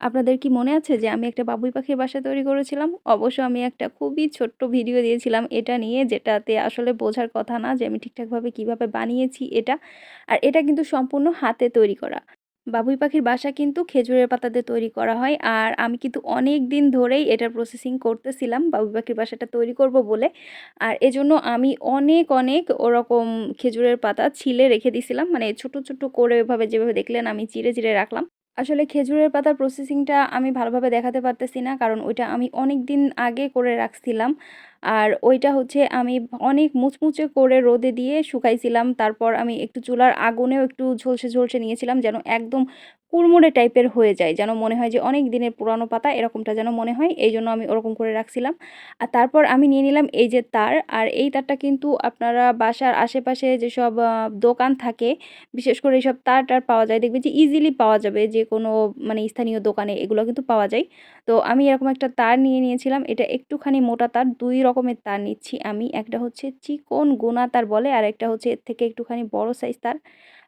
আপনাদের কি মনে আছে যে আমি একটা বাবুই পাখির বাসা তৈরি করেছিলাম? অবশ্য আমি একটা খুবই ছোট্ট ভিডিও দিয়েছিলাম এটা নিয়ে যেটাতে আসলে বোঝার কথা না যে আমি ঠিকঠাকভাবে কীভাবে বানিয়েছি এটা। আর এটা কিন্তু সম্পূর্ণ হাতে তৈরি করা। বাবুই পাখির বাসা কিন্তু খেজুরের পাতা দিয়ে তৈরি করা হয়। আর আমি কিন্তু অনেক দিন ধরেই এটার প্রসেসিং করতেছিলাম বাবুই পাখির বাসাটা তৈরি করব বলে। আর এজন্য আমি অনেক, অনেক ওরকম খেজুরের পাতা ছিলে রেখে দিছিলাম। মানে ছোট, ছোট করে ওইভাবে যেভাবে দেখলেন আমি চিরে, চিরে রাখলাম। আসলে খেজুরের পাতার প্রসেসিংটা আমি ভালোভাবে দেখাতে পারতেছি না, কারণ ওইটা আমি অনেক দিন আগে করে রাখছিলাম। আর ওইটা হচ্ছে আমি অনেক মুচমুচে করে রোদে দিয়ে শুকাইছিলাম। তারপর আমি একটু চুলার আগুনেও একটু ঝলসে ঝলসে নিয়েছিলাম যেন একদম কুড়মুড়ে টাইপের হয়ে যায়। যেন মনে হয় যে অনেক দিনের পুরানো পাতা এরকমটা যেন মনে হয় এই জন্য আমি ওরকম করে রাখছিলাম। আর তারপর আমি নিয়ে নিলাম এই যে তার। আর এই তারটা কিন্তু আপনারা বাসার আশেপাশে যেসব দোকান থাকে, বিশেষ করে এইসব তার টার পাওয়া যায় দেখবে যে ইজিলি পাওয়া যাবে যে কোনো মানে স্থানীয় দোকানে এগুলো কিন্তু পাওয়া যায়। তো আমি এরকম একটা তার নিয়ে নিয়েছিলাম। এটা একটুখানি মোটা তার, দুই রকমের তার নিচ্ছি আমি। একটা হচ্ছে চিকন গোনা তার বলে, আর একটা হচ্ছে এর থেকে একটুখানি বড় সাইজ তার।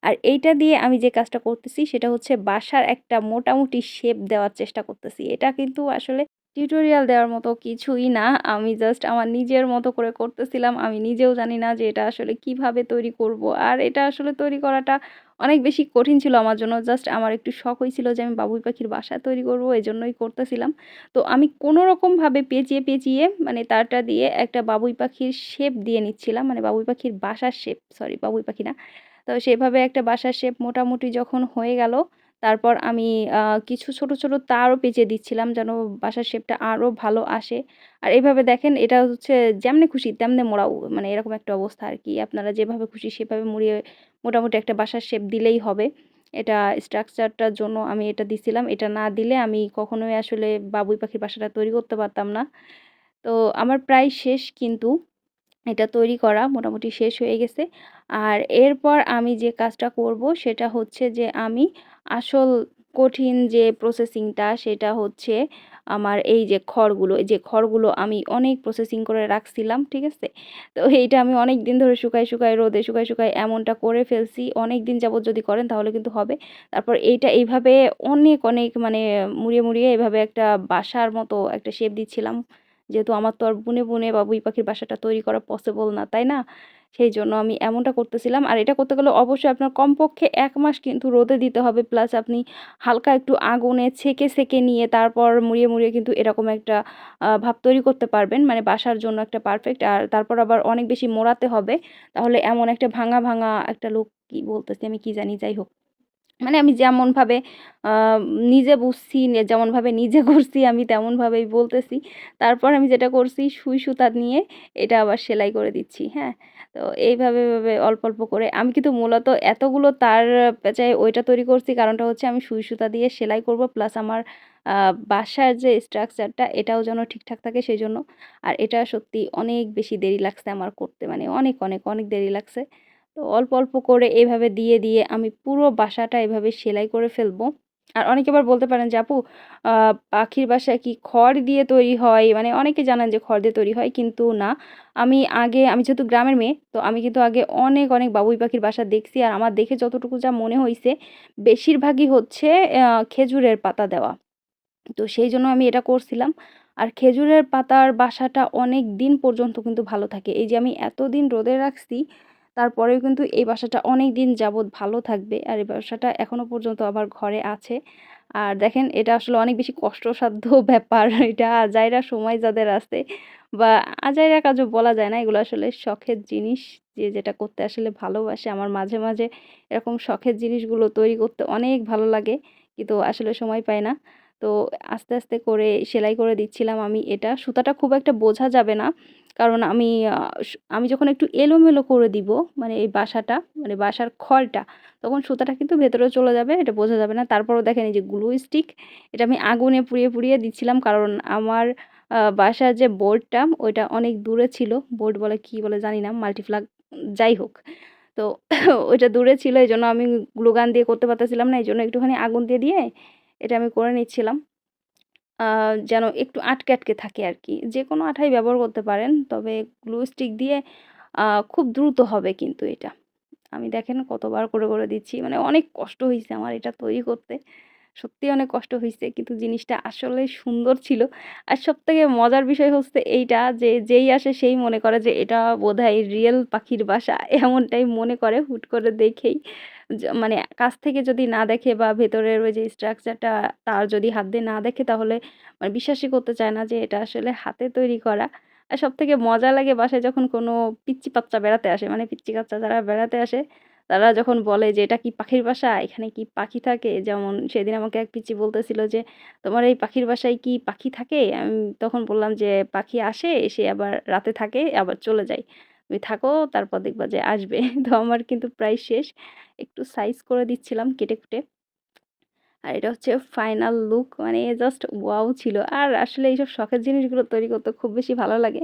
আর এইটা দিয়ে আমি যে কাজটা করতেছি, সেটা হচ্ছে বাসার একটা মোটামুটি শেপ দেওয়ার চেষ্টা করতেছি। এটা কিন্তু আসলে টিউটোরিয়াল দেওয়ার মতো কিছুই না। আমি জাস্ট আমার নিজের মতো করে করতেছিলাম। আমি নিজেও জানি না যে এটা আসলে কীভাবে তৈরি করব। আর এটা আসলে তৈরি করাটা অনেক বেশি কঠিন ছিল আমার জন্য। জাস্ট আমার একটু শখ হয়েছিল যে আমি বাবুই পাখির বাসা তৈরি করব এই জন্যই করতেছিলাম। তো আমি কোনো রকমভাবে পেঁচিয়ে পেঁচিয়ে মানে তারটা দিয়ে একটা বাবুই পাখির শেপ দিয়ে নিচ্ছিলাম। মানে বাবুই পাখির বাসার শেপ সরি বাবুই পাখি না। তো সেভাবে একটা বাসার শেপ মোটামুটি যখন হয়ে গেল তারপর আমি কিছু ছোট, ছোট তারও পেঁচিয়ে দিচ্ছিলাম যেন বাসার শেপটা আরও ভালো আসে। আর এভাবে দেখেন এটা হচ্ছে যেমনে খুশি তেমনে মোড়াও মানে এরকম একটা অবস্থা আর কি আপনারা যেভাবে খুশি সেভাবে মুড়িয়ে মোটামুটি একটা বাসার শেপ দিলেই হবে। এটা স্ট্রাকচারটার জন্য আমি এটা দিছিলাম। এটা না দিলে আমি কখনোই আসলে বাবুই পাখির বাসাটা তৈরি করতে পারতাম না। তো আমার প্রায় শেষ কিন্তু এটা তৈরি করা মোটামুটি শেষ হয়ে গেছে। আর এরপর আমি যে কাজটা করব সেটা হচ্ছে যে আমি আসল কঠিন যে প্রসেসিংটা সেটা হচ্ছে আমার এই যে খড়গুলো, এই যে খড়গুলো আমি অনেক প্রসেসিং করে রাখছিলাম, ঠিক আছে? তো এইটা আমি অনেক দিন ধরে শুকাই শুকাই রোদে শুকাই শুকাই এমনটা করে ফেলছি। অনেক দিন যাবত যদি করেন তাহলে কিন্তু হবে। তারপর এইটা এইভাবে অনেক অনেক মানে মুড়িয়ে মুড়িয়ে এভাবে একটা বাসার মতো একটা শেপ দিচ্ছিলাম। যেহেতু আমার তো আর বুনে বুনে বা বাবুই পাখির বাসাটা তৈরি করা পসিবল না, তাই না? সেই জন্য আমি এমনটা করতেছিলাম। আর এটা করতে গেলে অবশ্যই আপনার কমপক্ষে এক মাস কিন্তু রোদে দিতে হবে। প্লাস আপনি হালকা একটু আগুনে ছেঁকে সেঁকে নিয়ে তারপর মুড়িয়ে মুড়িয়ে কিন্তু এরকম একটা ভাব তৈরি করতে পারবেন। মানে বাসার জন্য একটা পারফেক্ট আর তারপর আবার অনেক বেশি মোড়াতে হবে। তাহলে এমন একটা ভাঙা ভাঙা একটা লোক কি বলতেছি আমি কি জানি? যাই হোক। মানে আমি যেমনভাবে নিজে বুঝছি যেমনভাবে নিজে করছি, আমি তেমনভাবেই বলতেছি। তারপর আমি যেটা করছি সুই সুতা নিয়ে এটা আবার সেলাই করে দিচ্ছি হ্যাঁ? তো এইভাবে ভাবে অল্প অল্প করে। আমি কিন্তু মূলত এতগুলো তার পেঁচায় ওইটা তৈরি করছি, কারণটা হচ্ছে আমি সুই সুতা দিয়ে সেলাই করব, প্লাস আমার বাসার যে স্ট্রাকচারটা, এটাও যেন ঠিকঠাক থাকে সেই জন্য আর এটা সত্যি অনেক বেশি দেরি লাগছে আমার করতে মানে অনেক অনেক অনেক দেরি লাগছে। তো অল্প অল্প করে এভাবে দিয়ে দিয়ে আমি পুরো বাসাটা এভাবে সেলাই করে ফেলব। আর অনেকে আবার বলতে পারেন যে, আপু পাখির বাসা কি খড় দিয়ে তৈরি হয়? মানে অনেকে জানেন যে খড় দিয়ে তৈরি হয়, কিন্তু না। আমি আগে, আমি যেহেতু গ্রামের মেয়ে, তো আমি কিন্তু আগে অনেক অনেক বাবুই পাখির বাসা দেখছি। আর আমার দেখে যতটুকু যা মনে হয়েছে বেশিরভাগই হচ্ছে খেজুরের পাতা দেওয়া। তো সেই জন্য আমি এটা করছিলাম। আর খেজুরের পাতার বাসাটা অনেক দিন পর্যন্ত কিন্তু ভালো থাকে। এই যে আমি এতদিন রোদে রাখছি তারপরেও কিন্তু এই বাসাটা অনেক দিন যাবৎ ভালো থাকবে। আর এই বাসাটা এখনও পর্যন্ত আবার ঘরে আছে। আর দেখেন, এটা আসলে অনেক বেশি কষ্টসাধ্য ব্যাপার। এটা আজাইরা সময় যাদের আছে বা আজাইরা কাজও বলা যায় না, এগুলো আসলে শখের জিনিস। যে যেটা করতে আসলে ভালোবাসে। আমার মাঝে মাঝে এরকম শখের জিনিসগুলো তৈরি করতে অনেক ভালো লাগে, কিন্তু আসলে সময় পায় না। তো আস্তে আস্তে করে সেলাই করে দিচ্ছিলাম আমি। এটা সুতাটা খুব একটা বোঝা যাবে না। কারণ আমি আমি যখন একটু এলোমেলো করে দিব মানে এই বাসাটা মানে বাসার খড়টা, তখন সুতাটা কিন্তু ভেতরে চলে যাবে, এটা বোঝা যাবে না। তারপরও দেখেন এই যে গ্লু স্টিক, এটা আমি আগুনে পুড়িয়ে পুড়িয়ে দিচ্ছিলাম, কারণ আমার বাসার যে বোর্ডটা, ওইটা অনেক দূরে ছিল, বোর্ড বলে কি বলে জানি না, মাল্টিফ্লাগ, যাই হোক। তো ওইটা দূরে ছিল এই জন্য আমি গ্লুগান দিয়ে করতে পারতেছিলাম না এই জন্য একটুখানি আগুন দিয়ে দিয়ে এটা আমি করে নিচ্ছিলাম। যেন একটু আটকে আটকে থাকে আর কি যে কোনো আঠাই ব্যবহার করতে পারেন, তবে গ্লু স্টিক দিয়ে খুব দ্রুত হবে কিন্তু এটা। আমি দেখেন কতবার করে করে দিচ্ছি মানে অনেক কষ্ট হয়েছে আমার এটা তৈরি করতে। সত্যিই অনেক কষ্ট হয়েছে কিন্তু জিনিসটা আসলে সুন্দর ছিল। আর সব থেকে মজার বিষয় হচ্ছে এইটা যে, যেই আসে সেই মনে করে যে এটা বোধহয় রিয়েল পাখির বাসা এমনটাই মনে করে হুট করে দেখেই। মানে কাছ থেকে যদি না দেখে বা ভেতরের ওই যে স্ট্রাকচারটা তার যদি হাত দিয়ে না দেখে তাহলে মানে বিশ্বাসই করতে চায় না যে এটা আসলে হাতে তৈরি করা। আর সব থেকে মজা লাগে বাসায় যখন কোনো পিচ্চি বাচ্চা বেড়াতে আসে মানে পিচ্চি কাচ্চা যারা বেড়াতে আসে তারা যখন বলে যে, "এটা কি পাখির বাসা? এখানে কি পাখি থাকে?" যেমন সেদিন আমাকে এক পিচি বলতেছিল যে, "তোমার এই পাখির বাসায় কি পাখি থাকে?" আমি তখন বললাম যে, "পাখি আসে, এসে আবার রাতে থাকে, আবার চলে যায়। তুমি থাকো তারপর দেখবা যে আসবে।" তো আমার কিন্তু প্রায় শেষ। একটু সাইজ করে দিচ্ছিলাম কেটে-কুটে। আর এটা হচ্ছে ফাইনাল লুক মানে জাস্ট ওয়াও ছিল। আর আসলে এইসব শখের জিনিসগুলো তৈরি করতে খুব বেশি ভালো লাগে।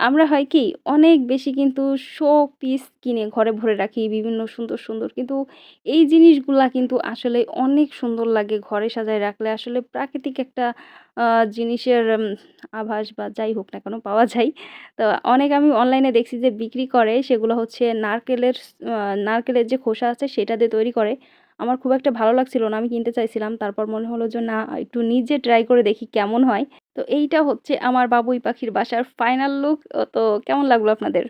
আমরা হয় কি অনেক বেশি কিন্তু শো পিস কিনে ঘরে ভরে রাখি বিভিন্ন সুন্দর, সুন্দর। কিন্তু এই জিনিসগুলা কিন্তু আসলে অনেক সুন্দর লাগে ঘরে সাজায় রাখলে। আসলে প্রাকৃতিক একটা জিনিসের আভাস বা যাই হোক না কেন পাওয়া যায়। তো অনেক আমি অনলাইনে দেখছি যে বিক্রি করে সেগুলো হচ্ছে নারকেলের নারকেলের যে খোসা আছে সেটা দিয়ে তৈরি করে। আমার খুব একটা ভালো লাগছিল না। আমি কিনতে চাইছিলাম। তারপর মনে হলো যে, না, একটু নিজে ট্রাই করে দেখি কেমন হয়। তো এইটা হচ্ছে আমার বাবুই পাখির বাসার ফাইনাল লুক। তো কেমন লাগল আপনাদের?